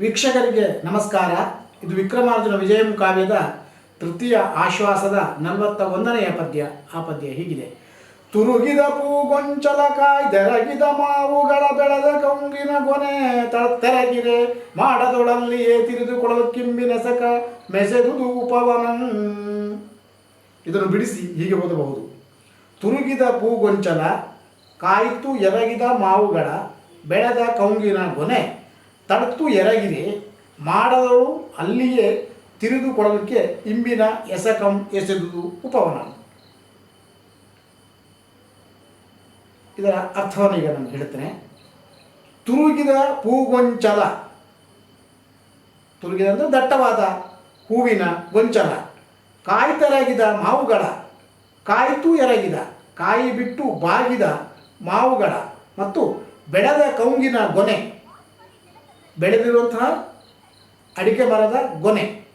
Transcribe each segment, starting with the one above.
ವೀಕ್ಷಕರಿಗೆ ನಮಸ್ಕಾರ. ಇದು ವಿಕ್ರಮಾರ್ಜುನ ವಿಜಯಂ ಕಾವ್ಯದ ತೃತೀಯ ಆಶ್ವಾಸದ ನಲವತ್ತ ಒಂದನೆಯ ಪದ್ಯ. ಆ ಪದ್ಯ ಹೀಗಿದೆ. ತುರುಗಿದ ಪೂಗೊಂಚಲ ಕಾಯ್ದೆರಗಿದ ಮಾವುಗಳ ಬೆಳೆದ ಕಂಗಿನ ಗೊನೆ ತೆರಗಿದೆ ಮಾಡದೊಳಲ್ಲಿಯೇ ತಿರಿದುಕೊಳ್ಳಲು ಕಿಂಬಿನೆಸಕ ಮೆಸೆದುದು ಉಪವನಂ ಇದನ್ನು ಬಿಡಿಸಿ ಹೀಗೆ ಓದಬಹುದು. ತುರುಗಿದ ಪೂಗೊಂಚಲ ಕಾಯಿತು ಎರಗಿದ ಮಾವುಗಳ ಬೆಳೆದ ಕೌಂಗಿನ ಗೊನೆ ತಡ್ತು ಎರಗಿರಿ ಮಾಡದಳು ಅಲ್ಲಿಯೇ ತಿರಿದುಕೊಳ್ಳಲಿಕ್ಕೆ ಇಂಬಿನ ಎಸಕಂ ಎಸೆದುದು ಉಪವನ. ಇದರ ಅರ್ಥವನ್ನು ಈಗ ನಾನು ಹೇಳ್ತೇನೆ. ತುರುಗಿದ ಹೂಗೊಂಚಲ ತುರುಗಿದ ಅಂದರೆ ದಟ್ಟವಾದ ಹೂವಿನ ಗೊಂಚಲ. ಕಾಯ್ತರಾಗಿದ ಮಾವುಗಳ. ಕಾಯ್ತು ಎರಗಿದ. ಕಾಯಿ ಬಿಟ್ಟು ಬಾಗಿದ ಮಾವುಗಳ. ಮತ್ತು ಬೆಳೆದ ಕೌಂಗಿನ ಗೊನೆ. ಬೆಳೆದಿರುವಂತಹ ಅಡಿಕೆ ಮರದ ಗೊನೆ.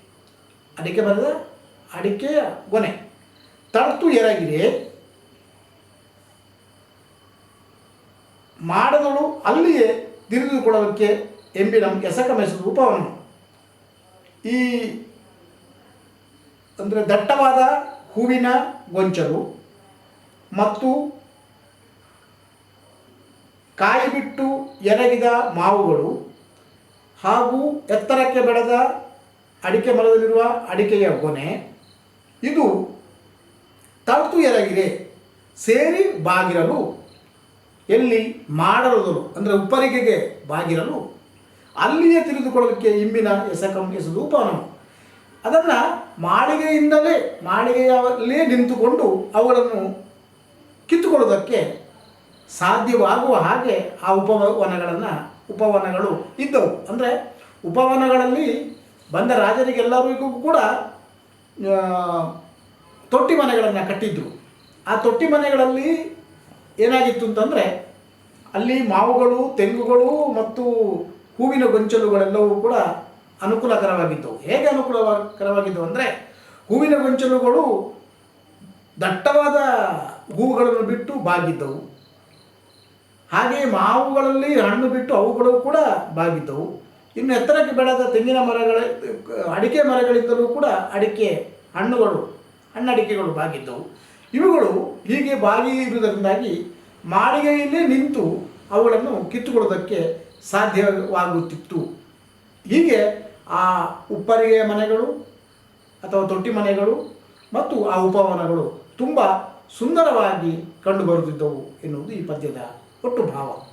ಅಡಿಕೆ ಮರದ ಅಡಿಕೆಯ ಗೊನೆ. ತರ್ತು ಎರಗಿದೆ ಮಾಡದಳು ಅಲ್ಲಿಯೇ ದಿನಿದುಕೊಳ್ಳೋದಕ್ಕೆ ಎಂಬಿ ನಮ್ಮ ಎಸಕ ಎಸಕಮೆಸದ ರೂಪವನ್ನು. ಈ ಅಂದರೆ ದಟ್ಟವಾದ ಹೂವಿನ ಗೊಂಚಲು ಮತ್ತು ಕಾಯಿ ಬಿಟ್ಟು ಎರಗಿದ ಮಾವುಗಳು ಹಾಗೂ ಎತ್ತರಕ್ಕೆ ಬೆಳೆದ ಅಡಿಕೆ ಮರದಲ್ಲಿರುವ ಅಡಿಕೆಯ ಕೊನೆ ಇದು ತಳ್ತು ಎರಗಿದೆ, ಸೇರಿ ಬಾಗಿರಲು, ಎಲ್ಲಿ ಮಾಡಲು ಅಂದರೆ ಉಪ್ಪರಿಗೆಗೆ ಬಾಗಿರಲು, ಅಲ್ಲಿಯೇ ತಿಳಿದುಕೊಳ್ಳಲಿಕ್ಕೆ ಇಂಬಿನ ಎಸಕಂ ಎಸದು ಅದನ್ನು ಮಾಳಿಗೆಯಿಂದಲೇ ಮಾಳಿಗೆಯಲ್ಲೇ ನಿಂತುಕೊಂಡು ಅವುಗಳನ್ನು ಕಿತ್ತುಕೊಳ್ಳೋದಕ್ಕೆ ಸಾಧ್ಯವಾಗುವ ಹಾಗೆ ಆ ಉಪವನಗಳನ್ನು ಉಪವನಗಳು ಇದ್ದವು. ಅಂದರೆ ಉಪವನಗಳಲ್ಲಿ ಬಂದ ರಾಜರಿಗೆಲ್ಲರಿಗೂ ಕೂಡ ತೊಟ್ಟಿ ಮನೆಗಳನ್ನು ಕಟ್ಟಿದ್ರು. ಆ ತೊಟ್ಟಿ ಮನೆಗಳಲ್ಲಿ ಏನಾಗಿತ್ತು ಅಂತಂದರೆ, ಅಲ್ಲಿ ಮಾವುಗಳು, ತೆಂಗುಗಳು ಮತ್ತು ಹೂವಿನ ಗೊಂಚಲುಗಳೆಲ್ಲವೂ ಕೂಡ ಅನುಕೂಲಕರವಾಗಿದ್ದವು. ಹೇಗೆ ಅನುಕೂಲಕರವಾಗಿದ್ದವು ಅಂದರೆ, ಹೂವಿನ ಗೊಂಚಲುಗಳು ದಟ್ಟವಾದ ಹೂವುಗಳನ್ನು ಬಿಟ್ಟು ಬಾಗಿದ್ದವು. ಹಾಗೆಯೇ ಮಾವುಗಳಲ್ಲಿ ಹಣ್ಣು ಬಿಟ್ಟು ಅವುಗಳು ಕೂಡ ಬಾಗಿದ್ದವು. ಇನ್ನು ಎತ್ತರಕ್ಕೆ ಬೆಳೆದ ತೆಂಗಿನ ಮರಗಳ, ಅಡಿಕೆ ಮರಗಳಿದ್ದರೂ ಕೂಡ ಅಡಿಕೆ ಹಣ್ಣುಗಳು, ಹಣ್ಣಡಿಕೆಗಳು ಬಾಗಿದ್ದವು. ಇವುಗಳು ಹೀಗೆ ಬಾಗಿ ಇರುವುದರಿಂದಾಗಿ ಮಾಳಿಗೆಯಲ್ಲೇ ನಿಂತು ಅವುಗಳನ್ನು ಕಿತ್ತುಕೊಳ್ಳೋದಕ್ಕೆ ಸಾಧ್ಯವಾಗುತ್ತಿತ್ತು. ಹೀಗೆ ಆ ಉಪ್ಪರಿಗೆಯ ಮನೆಗಳು ಅಥವಾ ತೊಟ್ಟಿ ಮನೆಗಳು ಮತ್ತು ಆ ಉಪವನಗಳು ತುಂಬ ಸುಂದರವಾಗಿ ಕಂಡುಬರುತ್ತಿದ್ದವು ಎನ್ನುವುದು ಈ ಪದ್ಯದ ഒട്ടും ഭാവം.